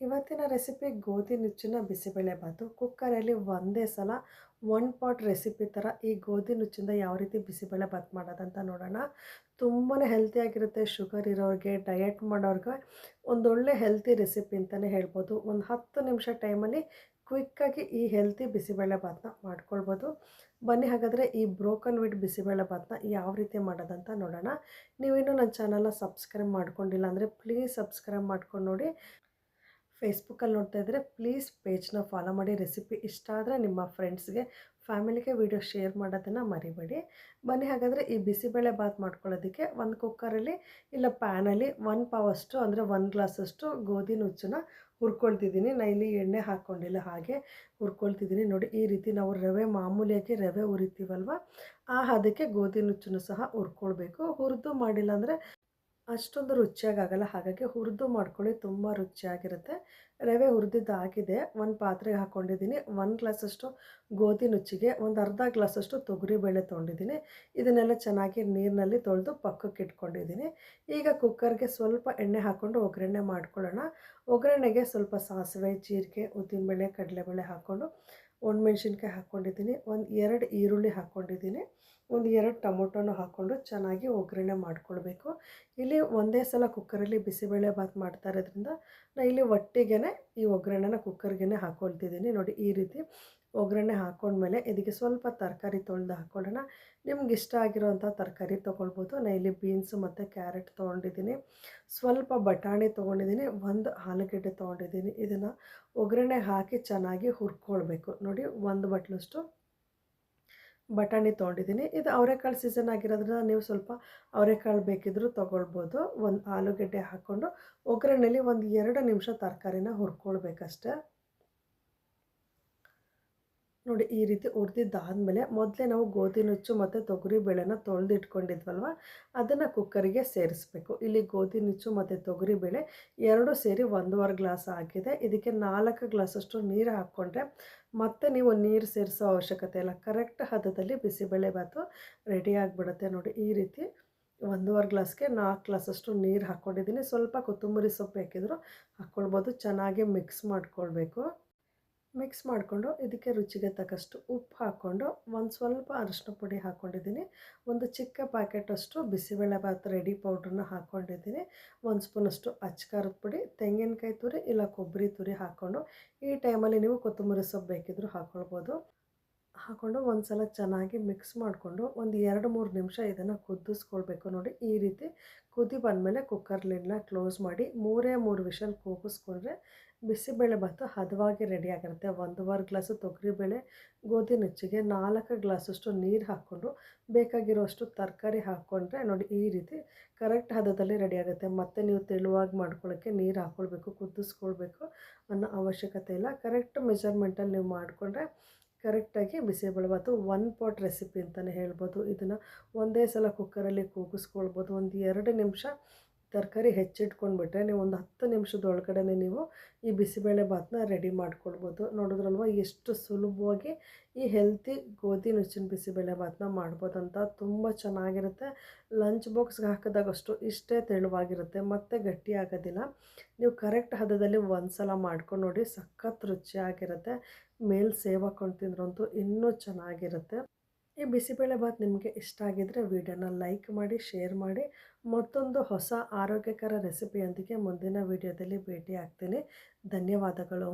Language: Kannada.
ಇವತ್ತಿನ ರೆಸಿಪಿ ಗೋಧಿ ನುಚ್ಚಿನ ಬಿಸಿಬೇಳೆಬಾತು ಕುಕ್ಕರಲ್ಲಿ ಒಂದೇ ಸಲ ಒನ್ ಪಾಟ್ ರೆಸಿಪಿ ಥರ ಈ ಗೋಧಿ ನುಚ್ಚಿಂದ ಯಾವ ರೀತಿ ಬಿಸಿಬೇಳೆಬಾತ್ ಮಾಡೋದಂತ ನೋಡೋಣ. ತುಂಬಾ ಹೆಲ್ತಿಯಾಗಿರುತ್ತೆ ಶುಗರ್ ಇರೋರಿಗೆ ಡಯಟ್ ಮಾಡೋರಿಗೆ ಒಂದೊಳ್ಳೆ ಹೆಲ್ತಿ ರೆಸಿಪಿ ಅಂತಲೇ ಹೇಳ್ಬೋದು. ಒಂದು ಹತ್ತು ನಿಮಿಷ ಟೈಮಲ್ಲಿ ಕ್ವಿಕ್ಕಾಗಿ ಈ ಹೆಲ್ತಿ ಬಿಸಿಬೇಳೆಭಾತನ್ನ ಮಾಡ್ಕೊಳ್ಬೋದು. ಬನ್ನಿ ಹಾಗಾದರೆ ಈ ಬ್ರೋಕನ್ ವಿಡ್ ಬಿಸಿಬೇಳೆಭಾತನ್ನ ಯಾವ ರೀತಿ ಮಾಡೋದಂತ ನೋಡೋಣ. ನೀವಿನ್ನೂ ನನ್ನ ಚಾನಲ್ನ ಸಬ್ಸ್ಕ್ರೈಬ್ ಮಾಡ್ಕೊಂಡಿಲ್ಲ ಅಂದರೆ ಪ್ಲೀಸ್ ಸಬ್ಸ್ಕ್ರೈಬ್ ಮಾಡ್ಕೊಂಡು ನೋಡಿ. ಫೇಸ್ಬುಕ್ಕಲ್ಲಿ ನೋಡ್ತಾ ಇದ್ದರೆ ಪ್ಲೀಸ್ ಪೇಜ್ನ ಫಾಲೋ ಮಾಡಿ. ರೆಸಿಪಿ ಇಷ್ಟ ಆದರೆ ನಿಮ್ಮ ಫ್ರೆಂಡ್ಸ್ಗೆ ಫ್ಯಾಮಿಲಿಗೆ ವಿಡಿಯೋ ಶೇರ್ ಮಾಡೋದನ್ನು ಮರಿಬೇಡಿ. ಬನ್ನಿ, ಹಾಗಾದರೆ ಈ ಬಿಸಿಬೇಳೆ ಬಾತ್ ಮಾಡ್ಕೊಳ್ಳೋದಕ್ಕೆ ಒಂದು ಕುಕ್ಕರಲ್ಲಿ ಇಲ್ಲ ಪ್ಯಾನಲ್ಲಿ ಒಂದು ಪಾವಷ್ಟು ಅಂದರೆ ಒಂದು ಗ್ಲಾಸಷ್ಟು ಗೋಧಿ ನುಚ್ಚನ್ನ ಹುರ್ಕೊಳ್ತಿದ್ದೀನಿ. ನಾ ಇಲ್ಲಿ ಎಣ್ಣೆ ಹಾಕ್ಕೊಂಡಿಲ್ಲ ಹಾಗೆ ಹುರ್ಕೊಳ್ತಿದ್ದೀನಿ. ನೋಡಿ, ಈ ರೀತಿ ನಾವು ರವೆ ಮಾಮೂಲಿಯಾಗಿ ರವೆ ಹುರಿತೀವಲ್ವ? ಆ ಹದಕ್ಕೆ ಗೋಧಿ ನುಚ್ಚನ್ನು ಸಹ ಹುರ್ಕೊಳ್ಬೇಕು. ಹುರಿದು ಮಾಡಿಲ್ಲ ಅಂದರೆ ಅಷ್ಟೊಂದು ರುಚಿಯಾಗಲ್ಲ ಹಾಗಾಗಿ ಹುರಿದು ಮಾಡ್ಕೊಳ್ಳಿ, ತುಂಬ ರುಚಿಯಾಗಿರುತ್ತೆ. ರವೆ ಹುರಿದಿದ್ದು ಆಗಿದೆ. ಒಂದು ಪಾತ್ರೆಗೆ ಹಾಕ್ಕೊಂಡಿದ್ದೀನಿ ಒಂದು ಗ್ಲಾಸಷ್ಟು ಗೋಧಿ ನುಚ್ಚಿಗೆ, ಒಂದು ಅರ್ಧ ಗ್ಲಾಸಷ್ಟು ತೊಗರಿಬೇಳೆ ತೊಗೊಂಡಿದ್ದೀನಿ. ಇದನ್ನೆಲ್ಲ ಚೆನ್ನಾಗಿ ನೀರಿನಲ್ಲಿ ತೊಳೆದು ಪಕ್ಕಕ್ಕೆ ಇಟ್ಕೊಂಡಿದ್ದೀನಿ. ಈಗ ಕುಕ್ಕರ್ಗೆ ಸ್ವಲ್ಪ ಎಣ್ಣೆ ಹಾಕ್ಕೊಂಡು ಒಗ್ಗರಣೆ ಮಾಡ್ಕೊಳ್ಳೋಣ. ಒಗ್ಗರಣೆಗೆ ಸ್ವಲ್ಪ ಸಾಸಿವೆ, ಜೀರಿಗೆ, ಉದ್ದಿನಬೇಳೆ, ಕಡಲೆಬೇಳೆ ಹಾಕ್ಕೊಂಡು ಒಣಮೆಣ್ಸಿನ್ಕಾಯಿ ಹಾಕ್ಕೊಂಡಿದ್ದೀನಿ ಒಂದು ಎರಡು ಈರುಳ್ಳಿ ಹಾಕ್ಕೊಂಡಿದ್ದೀನಿ ಒಂದು ಎರಡು ಟೊಮೊಟೊನೂ ಹಾಕ್ಕೊಂಡು ಚೆನ್ನಾಗಿ ಒಗ್ಗರಣೆ ಮಾಡ್ಕೊಳ್ಬೇಕು. ಇಲ್ಲಿ ಒಂದೇ ಸಲ ಕುಕ್ಕರಲ್ಲಿ ಬಿಸಿಬೇಳೆ ಬಾತ್ ಮಾಡ್ತಾ ಇರೋದ್ರಿಂದ ನಾನು ಇಲ್ಲಿ ಒಟ್ಟಿಗೆ ಈ ಒಗ್ಗರಣೆನ ಕುಕ್ಕರ್ಗೆ ಹಾಕ್ಕೊಳ್ತಿದ್ದೀನಿ ನೋಡಿ ಈ ರೀತಿ ಒಗ್ಗರಣೆ ಹಾಕ್ಕೊಂಡ್ಮೇಲೆ ಇದಕ್ಕೆ ಸ್ವಲ್ಪ ತರಕಾರಿ ತೊಳೆದು ಹಾಕ್ಕೊಳ್ಳೋಣ ನಿಮ್ಗೆ ಇಷ್ಟ ಆಗಿರೋವಂಥ ತರಕಾರಿ ತೊಗೊಳ್ಬೋದು. ನಾನು ಇಲ್ಲಿ ಬೀನ್ಸು ಮತ್ತು ಕ್ಯಾರೆಟ್ ತೊಗೊಂಡಿದ್ದೀನಿ. ಸ್ವಲ್ಪ ಬಟಾಣಿ ತೊಗೊಂಡಿದ್ದೀನಿ. ಒಂದು ಆಲೂಗಡ್ಡೆ ತೊಗೊಂಡಿದ್ದೀನಿ. ಇದನ್ನು ಒಗ್ಗರಣೆ ಹಾಕಿ ಚೆನ್ನಾಗಿ ಹುರ್ಕೊಳ್ಬೇಕು. ನೋಡಿ ಒಂದು ಬಟ್ಲಷ್ಟು ಬಟಾಣಿ ತೊಗೊಂಡಿದ್ದೀನಿ. ಇದು ಅವರೆಕಾಳು ಸೀಸನ್ ಆಗಿರೋದ್ರಿಂದ ನೀವು ಸ್ವಲ್ಪ ಅವರೆಕಾಳು ಬೇಕಿದ್ದರೂ ತೊಗೊಳ್ಬೋದು. ಒಂದು ಆಲೂಗೆಡ್ಡೆ ಹಾಕ್ಕೊಂಡು ಒಗ್ಗರಣೆಯಲ್ಲಿ ಒಂದು ಎರಡು ನಿಮಿಷ ತರಕಾರಿನ ಹುರ್ಕೊಳ್ಬೇಕಷ್ಟೆ. ನೋಡಿ ಈ ರೀತಿ ಹುರಿದಿದ್ದಾದಮೇಲೆ ಮೊದಲೇ ನಾವು ಗೋಧಿ ನುಚ್ಚು ಮತ್ತು ತೊಗರಿ ಬೇಳೆನ ತೊಳೆದಿಟ್ಕೊಂಡಿದ್ವಲ್ವ? ಅದನ್ನು ಕುಕ್ಕರಿಗೆ ಸೇರಿಸ್ಬೇಕು. ಇಲ್ಲಿ ಗೋಧಿ ನುಚ್ಚು ಮತ್ತು ತೊಗರಿ ಬೇಳೆ ಎರಡೂ ಸೇರಿ ಒಂದೂವರೆ ಗ್ಲಾಸ್ ಆಗಿದೆ ಇದಕ್ಕೆ ನಾಲ್ಕು ಗ್ಲಾಸಷ್ಟು ನೀರು ಹಾಕ್ಕೊಂಡ್ರೆ ಮತ್ತೆ ನೀವು ನೀರು ಸೇರಿಸೋ ಅವಶ್ಯಕತೆ ಇಲ್ಲ. ಕರೆಕ್ಟ್ ಹದದಲ್ಲಿ ಬಿಸಿಬೇಳೆ ಭಾತು ರೆಡಿ ಆಗಿಬಿಡುತ್ತೆ ನೋಡಿ ಈ ರೀತಿ. ಒಂದೂವರೆ ಗ್ಲಾಸ್ಗೆ ನಾಲ್ಕು ಗ್ಲಾಸಷ್ಟು ನೀರು ಹಾಕ್ಕೊಂಡಿದ್ದೀನಿ. ಸ್ವಲ್ಪ ಕೊತ್ತಂಬರಿ ಸೊಪ್ಪು ಹಾಕಿದ್ರು ಹಾಕ್ಕೊಳ್ಬೋದು. ಚೆನ್ನಾಗಿ ಮಿಕ್ಸ್ ಮಾಡ್ಕೊಳ್ಬೇಕು. ಮಿಕ್ಸ್ ಮಾಡಿಕೊಂಡು ಇದಕ್ಕೆ ರುಚಿಗೆ ತಕ್ಕಷ್ಟು ಉಪ್ಪು ಹಾಕ್ಕೊಂಡು ಒಂದು ಸ್ವಲ್ಪ ಅರಿಶಿನ ಪುಡಿ ಹಾಕ್ಕೊಂಡಿದ್ದೀನಿ ಒಂದು ಚಿಕ್ಕ ಪ್ಯಾಕೆಟಷ್ಟು ಬಿಸಿಬೇಳೆಭಾತ್ ರೆಡಿ ಪೌಡ್ರನ್ನ ಹಾಕ್ಕೊಂಡಿದ್ದೀನಿ ಒಂದು ಸ್ಪೂನಷ್ಟು ಅಚ್ಕಾರದ ಪುಡಿ, ತೆಂಗಿನಕಾಯಿ ತುರಿ ಇಲ್ಲ ಕೊಬ್ಬರಿ ತುರಿ ಹಾಕ್ಕೊಂಡು ಈ ಟೈಮಲ್ಲಿ ನೀವು ಕೊತ್ತಂಬರಿ ಸೊಪ್ಪು ಬೇಕಿದ್ದರೂ ಹಾಕ್ಕೊಳ್ಬೋದು ಹಾಕ್ಕೊಂಡು ಒಂದು ಸಲ ಚೆನ್ನಾಗಿ ಮಿಕ್ಸ್ ಮಾಡಿಕೊಂಡು ಒಂದು ಎರಡು ಮೂರು ನಿಮಿಷ ಇದನ್ನು ಕುದಿಸ್ಕೊಳ್ಬೇಕು ನೋಡಿ. ಈ ರೀತಿ ಕುದಿ ಬಂದಮೇಲೆ ಕುಕ್ಕರ್ ಲಿಡ್ನ ಕ್ಲೋಸ್ ಮಾಡಿ ಮೂರೇ ಮೂರು ವಿಷಲ್ ಕೂಗಿಸ್ಕೊಂಡ್ರೆ ಬಿಸಿಬೇಳೆ ಭಾತು ಹದವಾಗಿ ರೆಡಿ ಆಗಿರುತ್ತೆ. ಒಂದೂವರೆ ಗ್ಲಾಸು ತೊಗರಿಬೇಳೆ, ಗೋಧಿ ನುಚ್ಚಿಗೆ ನಾಲ್ಕು ಗ್ಲಾಸಷ್ಟು ನೀರು ಹಾಕ್ಕೊಂಡು ಬೇಕಾಗಿರೋಷ್ಟು ತರಕಾರಿ ಹಾಕ್ಕೊಂಡ್ರೆ ನೋಡಿ ಈ ರೀತಿ ಕರೆಕ್ಟ್ ಹದದಲ್ಲಿ ರೆಡಿ ಆಗುತ್ತೆ. ಮತ್ತು ನೀವು ತೆಳುವಾಗಿ ಮಾಡ್ಕೊಳ್ಳೋಕ್ಕೆ ನೀರು ಹಾಕ್ಕೊಳ್ಬೇಕು ಕುದಿಸ್ಕೊಳ್ಬೇಕು ಅನ್ನೋ ಅವಶ್ಯಕತೆ ಇಲ್ಲ. ಕರೆಕ್ಟ್ ಮೆಜರ್ಮೆಂಟಲ್ಲಿ ನೀವು ಮಾಡಿಕೊಂಡ್ರೆ ಕರೆಕ್ಟಾಗಿ ಬಿಸಿಬೇಳೆಭಾತು ಒನ್ ಪಾಟ್ ರೆಸಿಪಿ ಅಂತಲೇ ಹೇಳ್ಬೋದು. ಇದನ್ನು ಒಂದೇ ಸಲ ಕುಕ್ಕರಲ್ಲಿ ಕೂಗಿಸ್ಕೊಳ್ಬೋದು. ಒಂದು ಎರಡು ನಿಮಿಷ ತರಕಾರಿ ಹೆಚ್ಚಿಟ್ಕೊಂಡ್ಬಿಟ್ರೆ ನೀವು ಒಂದು ಹತ್ತು ನಿಮಿಷದೊಳಗಡೆ ನೀವು ಈ ಬಿಸಿಬೇಳೆ ಭಾತನ್ನ ರೆಡಿ ಮಾಡ್ಕೊಳ್ಬೋದು. ನೋಡಿದ್ರಲ್ವ ಎಷ್ಟು ಸುಲಭವಾಗಿ ಈ ಹೆಲ್ತಿ ಗೋಧಿ ನುಚ್ಚಿನ ಬಿಸಿಬೇಳೆ ಭಾತನ್ನ ಮಾಡ್ಬೋದು ಅಂತ. ತುಂಬ ಚೆನ್ನಾಗಿರುತ್ತೆ. ಲಂಚ್ ಬಾಕ್ಸ್ಗೆ ಹಾಕಿದಾಗಷ್ಟು ಇಷ್ಟೇ ತೆಳುವಾಗಿರುತ್ತೆ. ಮತ್ತು ಗಟ್ಟಿ ಆಗೋದಿಲ್ಲ. ನೀವು ಕರೆಕ್ಟ್ ಹದದಲ್ಲಿ ಒಂದು ಸಲ ಮಾಡ್ಕೊಂಡು ನೋಡಿ ಸಖತ್ ರುಚಿಯಾಗಿರುತ್ತೆ. ಮೇಲೆ ಸೇವ್ ಹಾಕ್ಕೊಂಡು ತಿಂದ್ರಂತೂ ಇನ್ನೂ ಚೆನ್ನಾಗಿರುತ್ತೆ. ಈ ಬಿಸಿಬೇಳೆ ಭಾತ್ ನಿಮಗೆ ಇಷ್ಟ ಆಗಿದ್ದರೆ ವಿಡಿಯೋನ ಲೈಕ್ ಮಾಡಿ, ಶೇರ್ ಮಾಡಿ. ಮತ್ತೊಂದು ಹೊಸ ಆರೋಗ್ಯಕರ ರೆಸಿಪಿಯೊಂದಿಗೆ ಮುಂದಿನ ವಿಡಿಯೋದಲ್ಲಿ ಭೇಟಿ ಆಗ್ತೀನಿ ಧನ್ಯವಾದಗಳು.